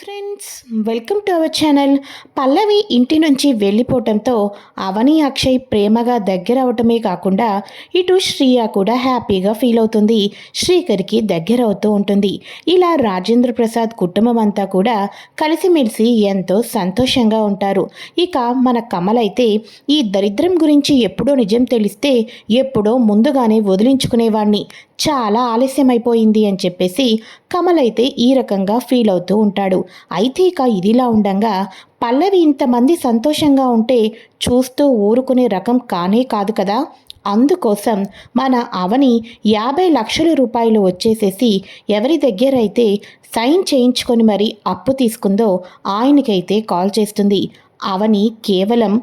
Friends welcome to our channel Pallavi ఇంటి నుంచి వెళ్ళిపోవటంతో అవని అక్షయ్ ప్రేమగా దగ్గర అవటమే కాకుండా ఇటు శ్రీయ కూడా హ్యాపీగా ఫీల్ అవుతుంది. శ్రీకర్కి దగ్గర అవుతూ ఉంటుంది. ఇలా రాజేంద్ర ప్రసాద్ కుటుంబం అంతా కూడా కలిసిమెలిసి ఎంతో సంతోషంగా ఉంటారు. ఇక మన కమల్ అయితే ఈ దరిద్రం గురించి ఎప్పుడో నిజం తెలిస్తే ఎప్పుడో ముందుగానే వదిలించుకునేవాణ్ణి. చాలా ఆలస్యమైపోయింది అని చెప్పేసి కమల్ అయితే ఈ రకంగా ఫీల్ అవుతూ ఉంటాడు. అయితే ఇక ఇదిలా ఉండంగా పల్లవి ఇంతమంది సంతోషంగా ఉంటే చూస్తూ ఊరుకునే రకం కానే కాదు కదా. అందుకోసం మన అవని యాభై లక్షల రూపాయలు వచ్చేసేసి ఎవరి దగ్గర అయితే సైన్ చేయించుకొని మరి అప్పు తీసుకుందో ఆయనకైతే కాల్ చేస్తుంది. అవని కేవలం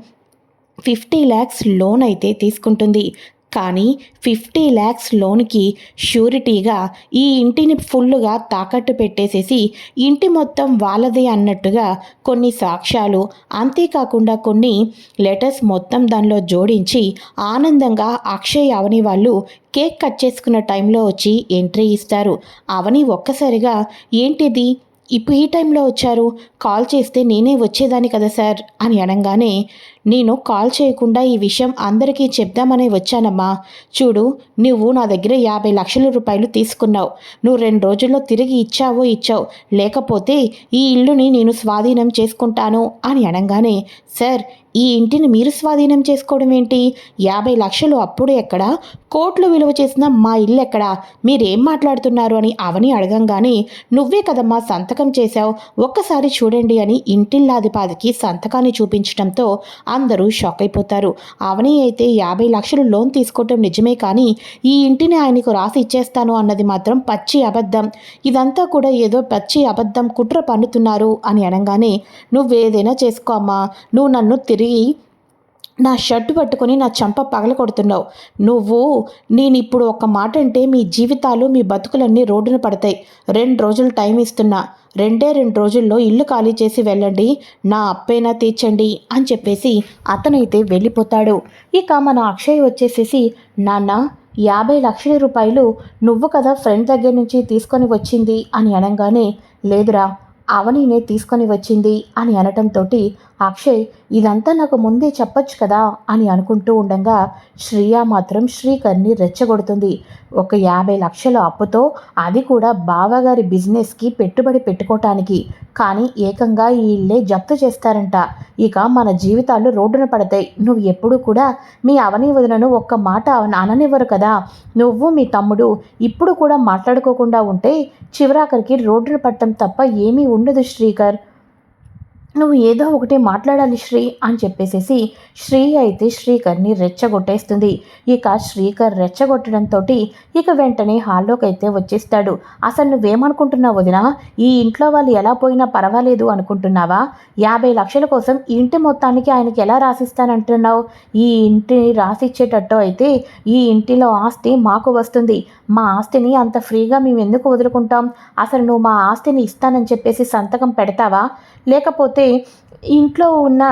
ఫిఫ్టీ ల్యాక్స్ లోన్ అయితే తీసుకుంటుంది. కానీ ఫిఫ్టీ ల్యాక్స్ లోన్కి షూరిటీగా ఈ ఇంటిని ఫుల్లుగా తాకట్టు పెట్టేసేసి ఇంటి మొత్తం వాళ్ళదే అన్నట్టుగా కొన్ని సాక్ష్యాలు అంతేకాకుండా కొన్ని లెటర్స్ మొత్తం దానిలో జోడించి ఆనందంగా అక్షయ్ అవని వాళ్ళు కేక్ కట్ చేసుకున్న టైంలో వచ్చి ఎంట్రీ ఇస్తారు. అవని ఒక్కసారిగా ఏంటిది? ఇప్పుడు ఈ టైంలో వచ్చారు? కాల్ చేస్తే నేనే వచ్చేదాన్ని కదా సార్? అని అనగానే నేను కాల్ చేయకుండా ఈ విషయం అందరికీ చెప్దామని వచ్చానమ్మా. చూడు నువ్వు నా దగ్గర యాభై లక్షల రూపాయలు తీసుకున్నావు. నువ్వు రెండు రోజుల్లో తిరిగి ఇచ్చావో ఇచ్చావు. లేకపోతే ఈ ఇల్లుని నేను స్వాధీనం చేసుకుంటాను అని అనగానే సార్ ఈ ఇంటిని మీరు స్వాధీనం చేసుకోవడం ఏంటి? యాభై లక్షలు అప్పుడు ఎక్కడ? కోట్లు విలువ చేసిన మా ఇల్లు ఎక్కడా? మీరేం మాట్లాడుతున్నారు? అని అవని అడగంగానే నువ్వే కదమ్మా సంతకం చేశావు. ఒక్కసారి చూడండి అని ఇంటిల్లాదిపాదికి సంతకాన్ని చూపించడంతో అందరూ షాక్ అయిపోతారు. అవని అయితే యాభై లక్షలు లోన్ తీసుకోవటం నిజమే కానీ ఈ ఇంటిని ఆయనకు రాసి ఇచ్చేస్తాను అన్నది మాత్రం పచ్చి అబద్ధం. ఇదంతా కూడా ఏదో పచ్చి అబద్ధం కుట్ర పన్నుతున్నారు అని అనగానే నువ్వేదైనా చేసుకో అమ్మా. నువ్వు నన్ను తిరిగి నా షర్టు పట్టుకొని నా చంప పగల కొడుతున్నావు నువ్వు నేను ఇప్పుడు ఒక మాట అంటే మీ జీవితాలు మీ బతుకులన్నీ రోడ్డున పడతాయి. రెండు రోజులు టైం ఇస్తున్నా. రెండే రెండు రోజుల్లో ఇల్లు ఖాళీ చేసి వెళ్ళండి. నా అప్పైనా తీర్చండి అని చెప్పేసి అతనైతే వెళ్ళిపోతాడు. ఇక మన అక్షయ్ వచ్చేసేసి నాన్న యాభై లక్షల రూపాయలు నువ్వు కదా ఫ్రెండ్ దగ్గర నుంచి తీసుకొని వచ్చింది అని అనగానే లేదురా అవనీనే తీసుకొని వచ్చింది అని అనటంతో అక్షయ్ ఇదంతా నాకు ముందే చెప్పొచ్చు కదా అని అనుకుంటూ ఉండగా శ్రీయ మాత్రం శ్రీకర్ని రెచ్చగొడుతుంది. ఒక యాభై లక్షల అప్పుతో అది కూడా బావగారి బిజినెస్కి పెట్టుబడి పెట్టుకోవటానికి కానీ ఏకంగా ఈ ఇల్లే జప్తు చేస్తారంట. ఇక మన జీవితాలు రోడ్డున పడతాయి. నువ్వు ఎప్పుడూ కూడా మీ అవని వదినను ఒక్క మాట అననివ్వరు కదా. నువ్వు మీ తమ్ముడు ఇప్పుడు కూడా మాట్లాడుకోకుండా ఉంటే చివరాఖరికి రోడ్డున పట్టడం తప్ప ఏమీ ఉండదు శ్రీకర్. నువ్వు ఏదో ఒకటి మాట్లాడాలి శ్రీ అని చెప్పేసేసి శ్రీ అయితే శ్రీకర్ని రెచ్చగొట్టేస్తుంది. ఇక శ్రీకర్ రెచ్చగొట్టడంతో ఇక వెంటనే హాల్లోకి అయితే వచ్చేస్తాడు. అసలు నువ్వేమనుకుంటున్నావు వదినా? ఈ ఇంట్లో వాళ్ళు ఎలా పోయినా పర్వాలేదు అనుకుంటున్నావా? యాభై లక్షల కోసం ఈ ఇంటి మొత్తానికి ఆయనకి ఎలా రాసిస్తానంటున్నావు? ఈ ఇంటిని రాసిచ్చేటట్టు అయితే ఈ ఇంటిలో ఆస్తి మాకు వస్తుంది. మా ఆస్తిని అంత ఫ్రీగా మేము ఎందుకు వదులుకుంటాం? అసలు నువ్వు మా ఆస్తిని ఇస్తానని చెప్పేసి సంతకం పెడతావా? లేకపోతే ఇంట్లో ఉన్న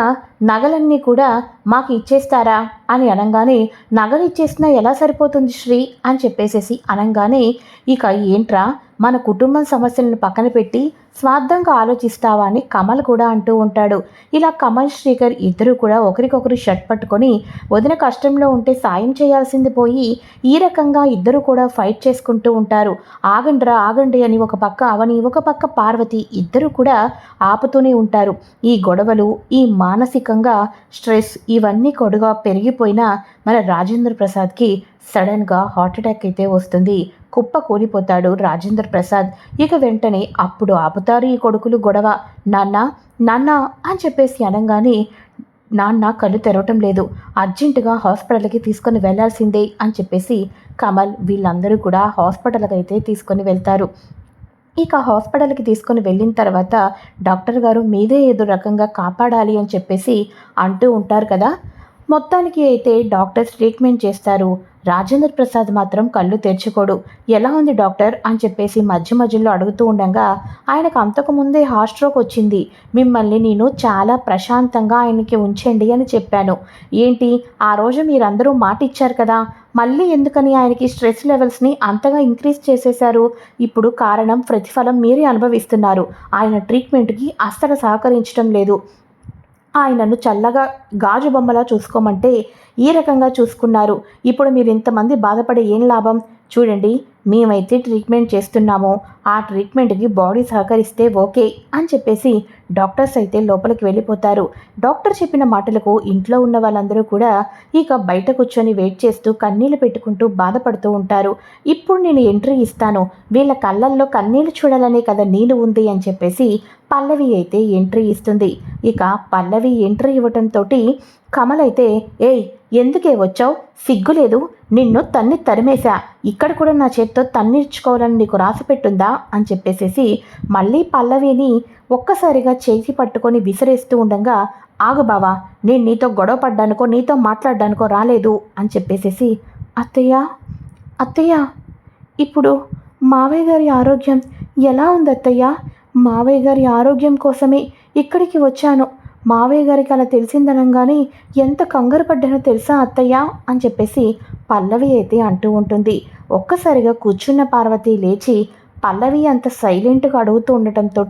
నగలన్నీ కూడా మాకు ఇచ్చేస్తారా? అని అనగానే నగలు ఇచ్చేసినా ఎలా సరిపోతుంది శ్రీ? అని చెప్పేసేసి అనగానే ఇక ఏంట్రా మన కుటుంబం సమస్యలను పక్కన పెట్టి స్వార్థంగా ఆలోచిస్తావా అని కమల్ కూడా అంటూ ఉంటాడు. ఇలా కమల్ శ్రీకర్ ఇద్దరు కూడా ఒకరికొకరు షర్ట్ పట్టుకొని వదిన కష్టంలో ఉంటే సాయం చేయాల్సింది పోయి ఈ రకంగా ఇద్దరు కూడా ఫైట్ చేసుకుంటూ ఉంటారు. ఆగండ్రా ఆగండి అని ఒక పక్క అవని ఒక పక్క పార్వతి ఇద్దరు కూడా ఆపుతూనే ఉంటారు. ఈ గొడవలు ఈ మానసిక మానసికంగా స్ట్రెస్ ఇవన్నీ కొడుగా పెరిగిపోయిన మన రాజేంద్ర ప్రసాద్కి సడన్గా హార్ట్ అటాక్ అయితే వస్తుంది. కుప్ప కూలిపోతాడు రాజేంద్ర ప్రసాద్. ఇక వెంటనే అప్పుడు ఆపుతారు ఈ కొడుకులు గొడవ. నాన్న నాన్న అని చెప్పేసి అనగానే నాన్న కళ్ళు తెరవటం లేదు. అర్జెంటుగా హాస్పిటల్కి తీసుకొని వెళ్ళాల్సిందే అని చెప్పేసి కమల్ వీళ్ళందరూ కూడా హాస్పిటల్కి అయితే తీసుకొని వెళ్తారు. ఇక హాస్పిటల్కి తీసుకొని వెళ్ళిన తర్వాత డాక్టర్ గారు మీదే ఏదో రకంగా కాపాడాలి అని చెప్పేసి అంటూ ఉంటారు కదా. మొత్తానికి అయితే డాక్టర్స్ ట్రీట్మెంట్ చేస్తారు. రాజేంద్ర ప్రసాద్ మాత్రం కళ్ళు తెరుచుకోడు. ఎలా ఉంది డాక్టర్? అని చెప్పేసి మధ్య మధ్యలో అడుగుతూ ఉండగా ఆయనకు అంతకుముందే హార్ట్ స్ట్రోక్ వచ్చింది. మిమ్మల్ని నేను చాలా ప్రశాంతంగా ఆయనకి ఉంచండి అని చెప్పాను. ఏంటి? ఆ రోజు మీరందరూ మాట ఇచ్చారు కదా. మళ్ళీ ఎందుకని ఆయనకి స్ట్రెస్ లెవెల్స్ని అంతగా ఇంక్రీజ్ చేసేశారు? ఇప్పుడు కారణం ప్రతిఫలం మీరే అనుభవిస్తున్నారు. ఆయన ట్రీట్మెంట్కి అస్సలు సహకరించడం లేదు. ఆయనను చల్లగా గాజు బొమ్మలా చూసుకోమంటే ఈ రకంగా చూసుకున్నారు. ఇప్పుడు మీరు ఇంతమంది బాధపడే ఏం లాభం? చూడండి మేమైతే ట్రీట్మెంట్ చేస్తున్నామో. ఆ ట్రీట్మెంట్కి బాడీ సహకరిస్తే ఓకే అని చెప్పేసి డాక్టర్స్ అయితే లోపలికి వెళ్ళిపోతారు. డాక్టర్ చెప్పిన మాటలకు ఇంట్లో ఉన్న వాళ్ళందరూ కూడా ఇక బయట కూర్చొని వెయిట్ చేస్తూ కన్నీళ్ళు పెట్టుకుంటూ బాధపడుతూ ఉంటారు. ఇప్పుడు నేను ఎంట్రీ ఇస్తాను. వీళ్ళ కళ్ళల్లో కన్నీళ్ళు చూడాలనే కదా నీళ్ళు ఉంది అని చెప్పేసి పల్లవి అయితే ఎంట్రీ ఇస్తుంది. ఇక పల్లవి ఎంట్రీ ఇవ్వటంతో కమల్ అయితే ఏయ్ ఎందుకే వచ్చావు? సిగ్గులేదు నిన్ను తన్ని తరిమేశా. ఇక్కడ కూడా నా చేత్తో తన్నిర్చుకోవాలని నీకు రాసి పెట్టుందా? అని చెప్పేసేసి మళ్ళీ పల్లవిని ఒక్కసారిగా చేసి పట్టుకొని విసిరేస్తూ ఉండగా ఆగు బావా నేను నీతో గొడవ పడ్డానుకో నీతో మాట్లాడడానికో రాలేదు. అని చెప్పేసేసి అత్తయ్య అత్తయ్య ఇప్పుడు మావయ్య గారి ఆరోగ్యం ఎలా ఉంది అత్తయ్య మావయ్య గారి ఆరోగ్యం కోసమే ఇక్కడికి వచ్చాను. మావయ్య గారికి అలా తెలిసిందనంగానే ఎంత కంగారు పడ్డానో తెలుసా అత్తయ్య? అని చెప్పేసి పల్లవి అయితే అంటూ ఉంటుంది. ఒక్కసారిగా కూర్చున్న పార్వతి లేచి పల్లవి అంత సైలెంట్గా అడుగుతూ ఉండటంతో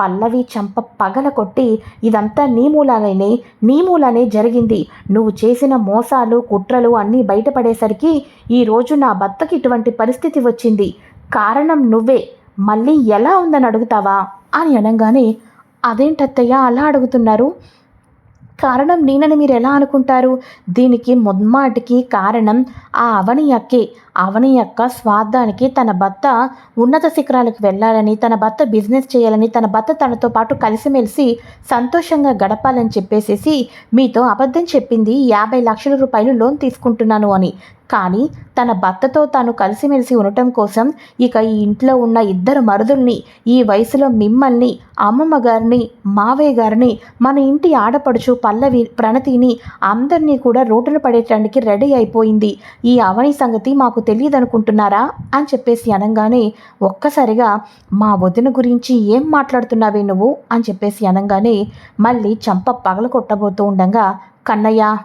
పల్లవి చంప పగల కొట్టి ఇదంతా నీ మూలానే నీ మూలానే జరిగింది. నువ్వు చేసిన మోసాలు కుట్రలు అన్నీ బయటపడేసరికి ఈరోజు నా భర్తకి ఇటువంటి పరిస్థితి వచ్చింది. కారణం నువ్వే. మళ్ళీ ఎలా ఉందని అడుగుతావా? అని అనగానే అదేంటత్తయ్య అలా అడుగుతున్నారు? కారణం నేనని మీరు ఎలా అనుకుంటారు? దీనికి ముమ్మాటికి కారణం ఆ అవని అక్కే అవని యొక్క స్వార్థానికి తన భర్త ఉన్నత శిఖరాలకు వెళ్ళాలని తన భర్త బిజినెస్ చేయాలని తన భర్త తనతో పాటు కలిసిమెలిసి సంతోషంగా గడపాలని చెప్పేసేసి మీతో అబద్ధం చెప్పింది యాభై లక్షల రూపాయలు లోన్ తీసుకుంటున్నాను అని. కానీ తన భర్తతో తాను కలిసిమెలిసి ఉండటం కోసం ఇక ఈ ఇంట్లో ఉన్న ఇద్దరు మరుదుల్ని ఈ వయసులో మిమ్మల్ని అమ్మమ్మ గారిని మావయ్య గారిని మన ఇంటి ఆడపడుచు పల్లవి ప్రణతిని అందరినీ కూడా రోడ్డున పడేటానికి రెడీ అయిపోయింది. ఈ అవని సంగతి మాకు తెలియదు అనుకుంటున్నారా అని చెప్పేసి అనగానే ఒక్కసారిగా మా వదిన గురించి ఏం మాట్లాడుతున్నావే నువ్వు? అని చెప్పేసి అనగానే మళ్ళీ చంప పగల కొట్టబోతూ ఉండగా కన్నయ్య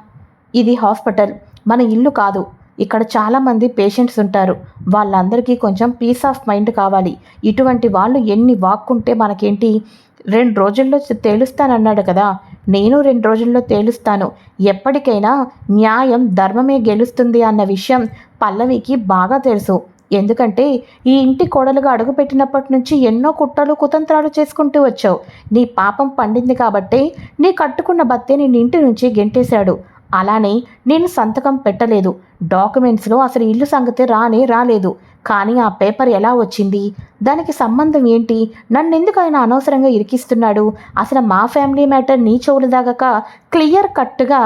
ఇది హాస్పిటల్ మన ఇల్లు కాదు. ఇక్కడ చాలామంది పేషెంట్స్ ఉంటారు. వాళ్ళందరికీ కొంచెం పీస్ ఆఫ్ మైండ్ కావాలి. ఇటువంటి వాళ్ళు ఎన్ని వాక్కుంటే మనకేంటి? రెండు రోజుల్లో తేలుస్తానన్నాడు కదా. నేను రెండు రోజుల్లో తేలుస్తాను. ఎప్పటికైనా న్యాయం ధర్మమే గెలుస్తుంది అన్న విషయం పల్లవికి బాగా తెలుసు. ఎందుకంటే ఈ ఇంటి కోడలుగా అడుగుపెట్టినప్పటి నుంచి ఎన్నో కుట్రలు కుతంత్రాలు చేసుకుంటూ వచ్చావు. నీ పాపం పండింది కాబట్టి నీ కట్టుకున్న భర్తే నేను ఇంటి నుంచి గెంటేశాడు. అలానే నేను సంతకం పెట్టలేదు. డాక్యుమెంట్స్లో అసలు ఇల్లు సంగతి రానే రాలేదు. కానీ ఆ పేపర్ ఎలా వచ్చింది? దానికి సంబంధం ఏంటి? నన్ను ఎందుకు ఆయన అనవసరంగా ఇరికిస్తున్నాడు? అసలు మా ఫ్యామిలీ మ్యాటర్ నీ చెవులు దాగక క్లియర్ కట్గా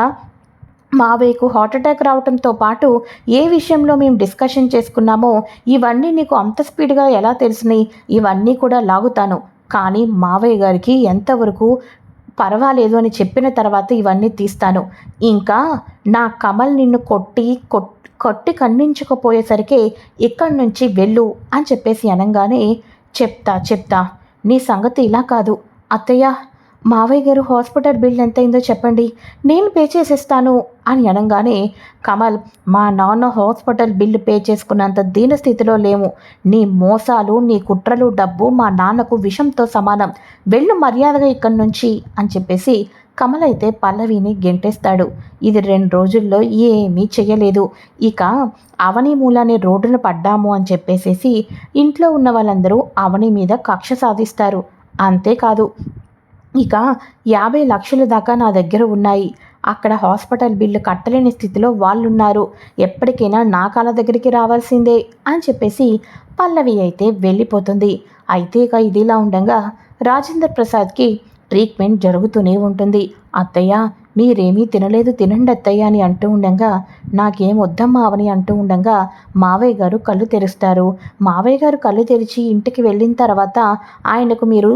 మావయ్యకు హార్ట్ అటాక్ రావడంతో పాటు ఏ విషయంలో మేము డిస్కషన్ చేసుకున్నామో ఇవన్నీ నీకు అంత స్పీడ్గా ఎలా తెలిసినాయి ఇవన్నీ కూడా లాగుతాను. కానీ మావయ్య గారికి ఎంతవరకు పర్వాలేదు అని చెప్పిన తర్వాత ఇవన్నీ తీస్తాను. ఇంకా నా కమల్ నిన్ను కొట్టి కొట్టి ఖండించకపోయేసరికి ఇక్కడి నుంచి వెళ్ళు అని చెప్పేసి అనగానే చెప్తా చెప్తా. నీ సంగతి ఇలా కాదు. అత్తయ్య మావయ్య గారు హాస్పిటల్ బిల్ ఎంత అయిందో చెప్పండి. నేను పే చేసేస్తాను అని అనగానే కమల్ మా నాన్న హాస్పిటల్ బిల్లు పే చేసుకున్నంత దీన స్థితిలో లేము. నీ మోసాలు నీ కుట్రలు డబ్బు మా నాన్నకు విషంతో సమానం. వెళ్ళు మర్యాదగా ఇక్కడి నుంచి అని చెప్పేసి కమల్ అయితే పల్లవిని గెంటేస్తాడు. ఇది రెండు రోజుల్లో ఏమీ చేయలేదు ఇక అవని మూలానే రోడ్డున పడ్డాము అని చెప్పేసేసి ఇంట్లో ఉన్న వాళ్ళందరూ అవని మీద కక్ష సాధిస్తారు. అంతేకాదు ఇక యాభై లక్షల దాకా నా దగ్గర ఉన్నాయి. అక్కడ హాస్పిటల్ బిల్లు కట్టలేని స్థితిలో వాళ్ళు ఉన్నారు ఎప్పటికైనా నా కాళ్ళ దగ్గరికి రావాల్సిందే అని చెప్పేసి పల్లవి అయితే వెళ్ళిపోతుంది. అయితే ఇక ఇదిలా ఉండగా రాజేంద్ర ప్రసాద్కి ట్రీట్మెంట్ జరుగుతూనే ఉంటుంది. అత్తయ్య మీరేమీ తినలేదు తినండి అత్తయ్య అని అంటూ ఉండగా. నాకేం వద్దమ్మా అవని అంటూ ఉండగా మావయ్య గారు కళ్ళు తెరుస్తారు. మావయ్య గారు కళ్ళు తెరిచి ఇంటికి వెళ్ళిన తర్వాత ఆయనకు మీరు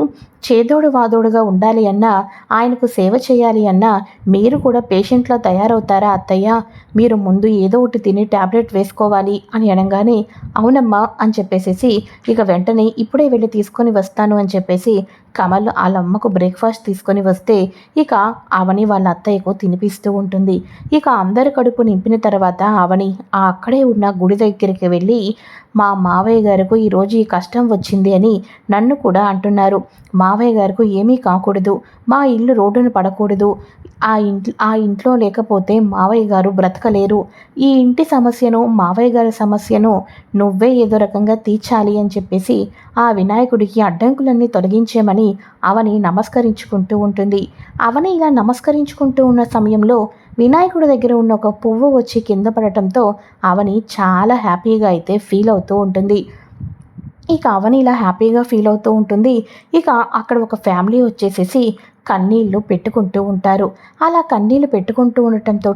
చేదోడు వాదోడుగా ఉండాలి అన్నా ఆయనకు సేవ చేయాలి అన్నా మీరు కూడా పేషెంట్లా తయారవుతారా అత్తయ్య? మీరు ముందు ఏదో ఒకటి తిని ట్యాబ్లెట్ వేసుకోవాలి అని అనగానే అవునమ్మా అని చెప్పేసేసి ఇక వెంటనే ఇప్పుడే వెళ్ళి తీసుకొని వస్తాను అని చెప్పేసి కమల్ వాళ్ళ అమ్మకు బ్రేక్ఫాస్ట్ తీసుకొని వస్తే ఇక అవని వాళ్ళ అత్తయ్యకు తినిపిస్తూ ఉంటుంది. ఇక అందరి కడుపు నింపిన తర్వాత అవని ఆ అక్కడే ఉన్న గుడి దగ్గరికి వెళ్ళి మా మావయ్య గారికి ఈరోజు ఈ కష్టం వచ్చింది అని నన్ను కూడా అంటున్నారు. మావయ్య గారికి ఏమీ కాకూడదు. మా ఇల్లు రోడ్డున పడకూడదు. ఆ ఇంట్లో ఆ ఇంట్లో లేకపోతే మావయ్య గారు బ్రతకలేరు. ఈ ఇంటి సమస్యను మావయ్య గారి సమస్యను నువ్వే ఏదో రకంగా తీర్చాలి అని చెప్పేసి ఆ వినాయకుడికి అడ్డంకులన్నీ తొలగించేమని అవని నమస్కరించుకుంటూ ఉంటుంది. అవని ఇలా నమస్కరించుకుంటూ ఉన్న సమయంలో వినాయకుడి దగ్గర ఉన్న ఒక పువ్వు వచ్చి కింద పడటంతో అవని చాలా హ్యాపీగా అయితే ఫీల్ అవుతూ ఉంటుంది. ఇక అవని ఇలా హ్యాపీగా ఫీల్ అవుతూ ఉంటుంది. ఇక అక్కడ ఒక ఫ్యామిలీ వచ్చేసేసి కన్నీళ్ళు పెట్టుకుంటూ ఉంటారు. అలా కన్నీళ్ళు పెట్టుకుంటూ ఉండటంతో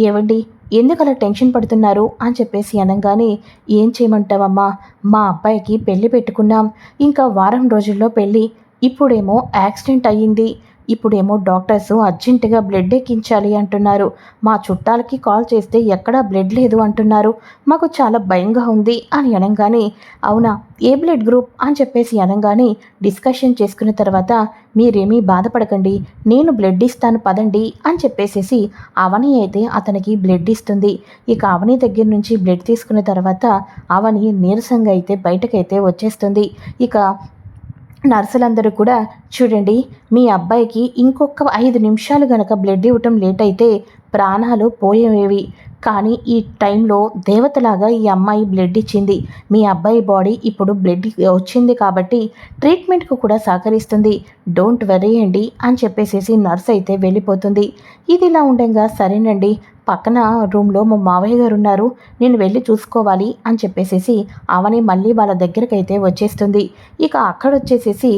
ఏవండి? ఎందుకు అలా టెన్షన్ పడుతున్నారు? అని చెప్పేసి అనగానే ఏం చేయమంటావమ్మా? మా అబ్బాయికి పెళ్ళి పెట్టుకున్నాం. ఇంకా వారం రోజుల్లో పెళ్ళి ఇప్పుడేమో యాక్సిడెంట్ అయ్యింది. ఇప్పుడేమో డాక్టర్స్ అర్జెంటుగా బ్లడ్ ఎక్కించాలి అంటున్నారు. మా చుట్టాలకి కాల్ చేస్తే ఎక్కడా బ్లడ్ లేదు అంటున్నారు. మాకు చాలా భయంగా ఉంది అని అనగానే అవునా ఏ బ్లడ్ గ్రూప్ అని చెప్పేసి అనగానే డిస్కషన్ చేసుకున్న తర్వాత మీరేమీ బాధపడకండి నేను బ్లడ్ ఇస్తాను పదండి అని చెప్పేసేసి అవని అయితే అతనికి బ్లడ్ ఇస్తుంది. ఇక అవని దగ్గర నుంచి బ్లడ్ తీసుకున్న తర్వాత అవని నీరసంగా అయితే బయటకైతే వచ్చేస్తుంది. ఇక నర్సులందరూ కూడా చూడండి మీ అబ్బాయికి ఇంకొక ఐదు నిమిషాలు గనక బ్లడ్ ఇవ్వటం లేట్ అయితే ప్రాణాలు పోయేవి. కానీ ఈ టైంలో దేవతలాగా ఈ అమ్మాయి బ్లడ్ ఇచ్చింది. మీ అబ్బాయి బాడీ ఇప్పుడు బ్లడ్ వచ్చింది కాబట్టి ట్రీట్మెంట్కు కూడా సహకరిస్తుంది. డోంట్ వెరీ అండి అని చెప్పేసేసి నర్స్ అయితే వెళ్ళిపోతుంది. ఇది ఇలా ఉండగా సరేనండి పక్కన రూమ్లో మా మావయ్య గారు ఉన్నారు. నేను వెళ్ళి చూసుకోవాలి అని చెప్పేసేసి అవని మళ్ళీ వాళ్ళ దగ్గరికి అయితే వచ్చేస్తుంది. ఇక అక్కడ వచ్చేసేసి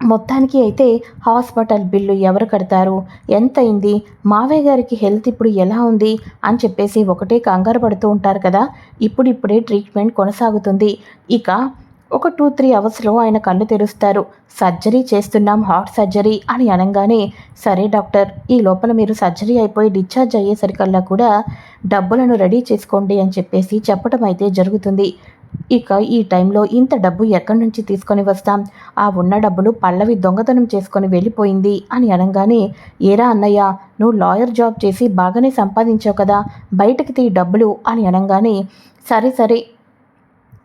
మొత్తానికి అయితే హాస్పిటల్ బిల్లు ఎవరు కడతారు? ఎంత అయింది? మావయ్య గారికి హెల్త్ ఇప్పుడు ఎలా ఉంది? అని చెప్పేసి ఒకటే కంగారు పడుతూ ఉంటారు కదా. ఇప్పుడిప్పుడే ట్రీట్మెంట్ కొనసాగుతుంది. ఇక ఒక టూ త్రీ అవర్స్లో ఆయన కళ్ళు తెరుస్తారు. సర్జరీ చేస్తున్నాం హార్ట్ సర్జరీ అని అనగానే సరే డాక్టర్ ఈ లోపల మీరు సర్జరీ అయిపోయి డిశ్చార్జ్ అయ్యేసరికల్లా కూడా డబ్బులను రెడీ చేసుకోండి అని చెప్పేసి చెప్పడం అయితే జరుగుతుంది. ఇక ఈ టైంలో ఇంత డబ్బు ఎక్కడి నుంచి తీసుకొని వస్తాం? ఆ ఉన్న డబ్బులు పల్లవి దొంగతనం చేసుకొని వెళ్ళిపోయింది అని అనగానే ఏరా అన్నయ్య నువ్వు లాయర్ జాబ్ చేసి బాగానే సంపాదించావు కదా బయటకి తీ డబ్బులు అని అనగానే సరే సరే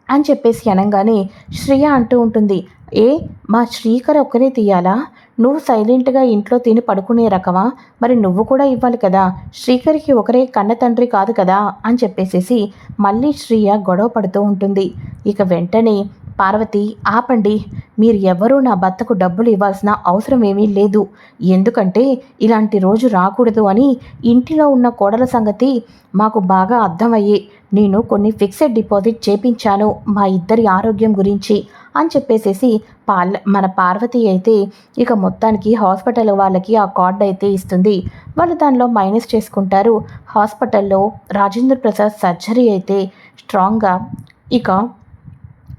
అని చెప్పేసి అనగానే శ్రియ అంటూ ఉంటుంది ఏ మా శ్రీకర్ ఒక్కరే తీయాలా? నువ్వు సైలెంట్గా ఇంట్లో తిని పడుకునే రకమా? మరి నువ్వు కూడా ఇవ్వాలి కదా. శ్రీకర్కి ఒకరే కన్న తండ్రి కాదు కదా అని చెప్పేసేసి మళ్ళీ శ్రీయ గొడవ పడుతూ ఉంటుంది. ఇక వెంటనే పార్వతి ఆపండి. మీరు ఎవరూ నా భర్తకు డబ్బులు ఇవ్వాల్సిన అవసరం ఏమీ లేదు. ఎందుకంటే ఇలాంటి రోజు రాకూడదు అని ఇంటిలో ఉన్న కోడల సంగతి మాకు బాగా అర్థమయ్యే. నేను కొన్ని ఫిక్సెడ్ డిపాజిట్ చేపించాను మా ఇద్దరి ఆరోగ్యం గురించి అని చెప్పేసేసి పాల మన పార్వతి అయితే ఇక మొత్తానికి హాస్పిటల్ వాళ్ళకి ఆ కార్డు అయితే ఇస్తుంది. వాళ్ళు దానిలో మైనస్ చేసుకుంటారు. హాస్పిటల్లో రాజేంద్ర ప్రసాద్ సర్జరీ అయితే స్ట్రాంగ్గా. ఇక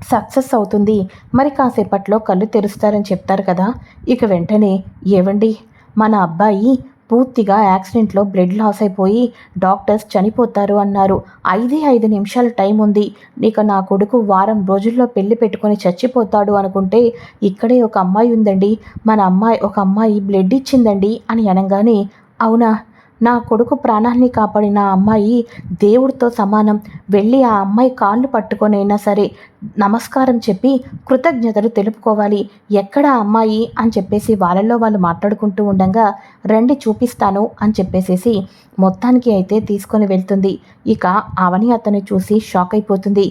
సక్సెస్ అవుతుంది. మరి కాసేపట్లో కళ్ళు తెరుస్తారని చెప్తారు కదా. ఇక వెంటనే ఏవండి? మన అబ్బాయి పూర్తిగా యాక్సిడెంట్లో బ్లడ్ లాస్ అయిపోయి డాక్టర్స్ చనిపోతారు అన్నారు. ఐదే ఐదు నిమిషాల టైం ఉంది. ఇక నా కొడుకు వారం రోజుల్లో పెళ్ళి పెట్టుకొని చచ్చిపోతాడు అనుకుంటే ఇక్కడే ఒక అమ్మాయి ఉందండి. మన అమ్మాయి ఒక అమ్మాయి బ్లడ్ ఇచ్చిందండి అని అనగానే అవునా? నా కొడుకు ప్రాణాన్ని కాపాడిన అమ్మాయి దేవుడితో సమానం. వెళ్ళి ఆ అమ్మాయి కాళ్ళు పట్టుకొనైనా సరే నమస్కారం చెప్పి కృతజ్ఞతలు తెలుపుకోవాలి. ఎక్కడ అమ్మాయి అని చెప్పేసి వాళ్ళల్లో వాళ్ళు మాట్లాడుకుంటూ ఉండగా రండి చూపిస్తాను అని చెప్పేసేసి మొత్తానికి అయితే తీసుకొని వెళ్తుంది. ఇక అవని అతన్ని చూసి షాక్ అయిపోతుంది.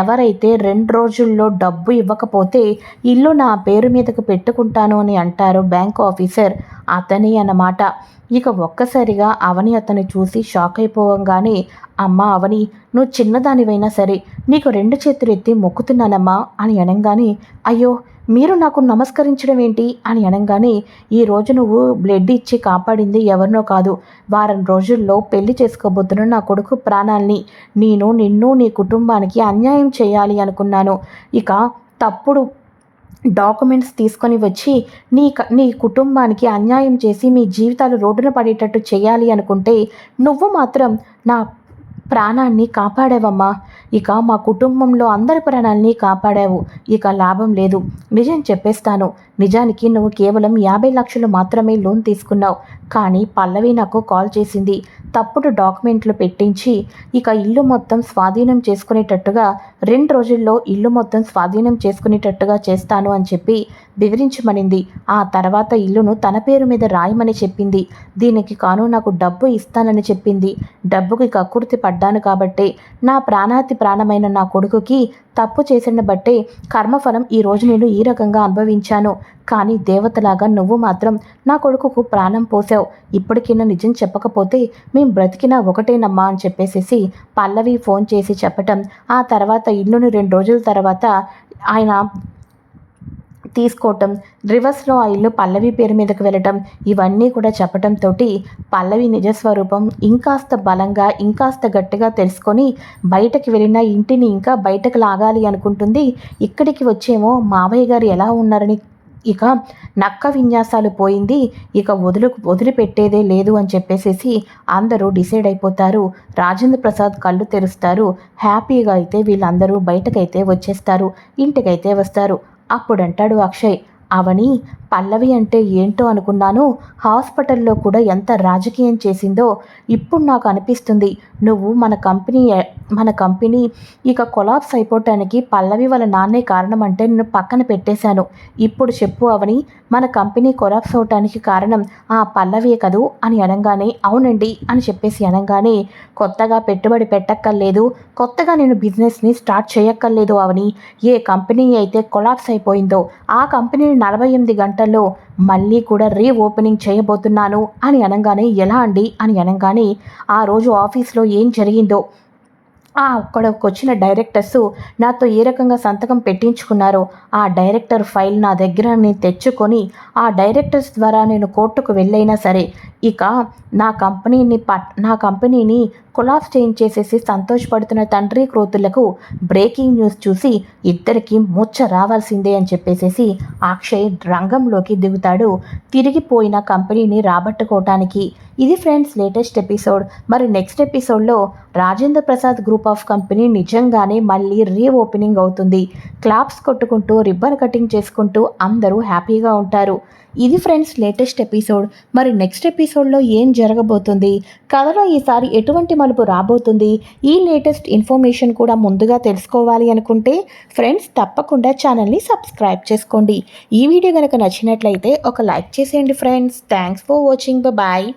ఎవరైతే రెండు రోజుల్లో డబ్బు ఇవ్వకపోతే ఇల్లు నా పేరు మీదకు పెట్టుకుంటాను అని అంటారు బ్యాంక్ ఆఫీసర్ అతని అన్నమాట. ఇక ఒక్కసారిగా అవని అతను చూసి షాక్ అయిపోవంగానే అమ్మా అవని నువ్వు చిన్నదానివైనా సరే నీకు రెండు చేతులు ఎత్తి మొక్కుతున్నానమ్మా అని అనగానే అయ్యో మీరు నాకు నమస్కరించడం ఏంటి అని అనగానే ఈ రోజు నువ్వు బ్లడ్ ఇచ్చి కాపాడింది ఎవరినో కాదు. వారం రోజుల్లో పెళ్ళి చేసుకోబోతున్న నా కొడుకు ప్రాణాల్ని నేను నిన్ను నీ కుటుంబానికి అన్యాయం చేయాలి అనుకున్నాను. ఇక తప్పుడు డాక్యుమెంట్స్ తీసుకొని వచ్చి నీ నీ కుటుంబానికి అన్యాయం చేసి మీ జీవితాలు రోడ్డున పడేటట్టు చేయాలి అనుకుంటే నువ్వు మాత్రం నా ప్రాణాన్ని కాపాడావమ్మా. ఇక మా కుటుంబంలో అందరి ప్రాణాల్ని కాపాడావు. ఇక లాభం లేదు. నిజం చెప్పేస్తాను. నిజానికి నువ్వు కేవలం యాభై లక్షలు మాత్రమే లోన్ తీసుకున్నావు. కానీ పల్లవి నాకు కాల్ చేసింది. తప్పుడు డాక్యుమెంట్లు పెట్టించి ఇక ఇల్లు మొత్తం స్వాధీనం చేసుకునేటట్టుగా రెండు రోజుల్లో ఇల్లు మొత్తం స్వాధీనం చేసుకునేటట్టుగా చేస్తాను అని చెప్పి వివరించమనింది. ఆ తర్వాత ఇల్లును తన పేరు మీద రాయమని చెప్పింది. దీనికి కాను నాకు డబ్బు ఇస్తానని చెప్పింది. డబ్బుకి కక్కుర్తి పడ్డాను కాబట్టే నా ప్రాణాతి ప్రాణమైన నా కొడుకుకి తప్పు చేసిన బట్టే కర్మఫలం ఈ రోజు నేను ఈ రకంగా అనుభవించాను. కానీ దేవతలాగా నువ్వు మాత్రం నా కొడుకుకు ప్రాణం పోసావు ఇప్పటికైనా నిజం చెప్పకపోతే మేము బ్రతికినా ఒకటేనమ్మా అని చెప్పేసేసి పల్లవి ఫోన్ చేసి చెప్పటం ఆ తర్వాత ఇల్లును రెండు రోజుల తర్వాత ఆయన తీసుకోవటం రివర్స్లో ఆ ఇల్లు పల్లవి పేరు మీదకి వెళ్ళటం ఇవన్నీ కూడా చెప్పటంతో పల్లవి నిజస్వరూపం ఇంకాస్త బలంగా ఇంకాస్త గట్టిగా తెలుసుకొని బయటకు వెళ్ళిన ఇంటిని ఇంకా బయటకు లాగాలి అనుకుంటుంది. ఇక్కడికి వచ్చేమో మావయ్య గారు ఎలా ఉన్నారని ఇక నక్క విన్యాసాలు పోయింది. ఇక వదులు వదిలిపెట్టేదే లేదు అని చెప్పేసేసి అందరూ డిసైడ్ అయిపోతారు. రాజేంద్ర ప్రసాద్ కళ్ళు తెరుస్తారు. హ్యాపీగా అయితే వీళ్ళందరూ బయటకైతే వచ్చేస్తారు. ఇంటికైతే వస్తారు. అప్పుడంటాడు అక్షయ్. అవని పల్లవి అంటే ఏంటో అనుకున్నాను. హాస్పిటల్లో కూడా ఎంత రాజకీయం చేసిందో ఇప్పుడు నాకు అనిపిస్తుంది. నువ్వు మన కంపెనీ మన కంపెనీ ఇక కొలాప్స్ అయిపోవటానికి పల్లవి వాళ్ళ నాన్నే కారణం అంటే నేను పక్కన పెట్టేశాను. ఇప్పుడు చెప్పు అవని మన కంపెనీ కొలాప్స్ అవటానికి కారణం ఆ పల్లవే కదూ? అని అనగానే అవునండి అని చెప్పేసి అనగానే కొత్తగా పెట్టుబడి పెట్టక్కర్లేదు. కొత్తగా నేను బిజినెస్ని స్టార్ట్ చేయక్కర్లేదు అవని. ఏ కంపెనీ అయితే కొలాప్స్ అయిపోయిందో ఆ కంపెనీని నలభై ఎనిమిది గంటల్లో మళ్ళీ కూడా రీ ఓపెనింగ్ చేయబోతున్నాను అని అనగానే ఎలా అండి? అని అనగానే ఆ రోజు ఆఫీస్లో ఏం జరిగిందో అక్కడికి వచ్చిన డైరెక్టర్స్ నాతో ఏ రకంగా సంతకం పెట్టించుకున్నారో ఆ డైరెక్టర్ ఫైల్ నా దగ్గర నేను తెచ్చుకొని ఆ డైరెక్టర్స్ ద్వారా నేను కోర్టుకు వెళ్ళైనా సరే ఇక నా కంపెనీని పట్ నా కంపెనీని కొలాప్స్ చేయించేసేసి సంతోషపడుతున్న తండ్రి క్రోతులకు బ్రేకింగ్ న్యూస్ చూసి ఇద్దరికి ముచ్చ రావాల్సిందే అని చెప్పేసేసి అక్షయ్ రంగంలోకి దిగుతాడు. తిరిగిపోయిన కంపెనీని రాబట్టుకోవటానికి. ఇది ఫ్రెండ్స్ లేటెస్ట్ ఎపిసోడ్. మరి నెక్స్ట్ ఎపిసోడ్లో Rajendra Prasad group of company నిజంగానే మళ్ళీ రీ ఓపెనింగ్ అవుతుంది. క్లాప్స్ కొట్టుకుంటూ రిబ్బన్ కటింగ్ చేసుకుంటూ అందరూ హ్యాపీగా ఉంటారు. ఇది ఫ్రెండ్స్ లేటెస్ట్ ఎపిసోడ్. మరి నెక్స్ట్ ఎపిసోడ్లో ఏం జరగబోతుంది? కథలో ఈసారి ఎటువంటి మలుపు రాబోతుంది? ఈ లేటెస్ట్ ఇన్ఫర్మేషన్ కూడా ముందుగా తెలుసుకోవాలి అనుకుంటే ఫ్రెండ్స్ తప్పకుండా ఛానల్ని సబ్స్క్రైబ్ చేసుకోండి. ఈ వీడియో కనుక నచ్చినట్లయితే ఒక లైక్ చేసేయండి friends. Thanks for watching. Bye.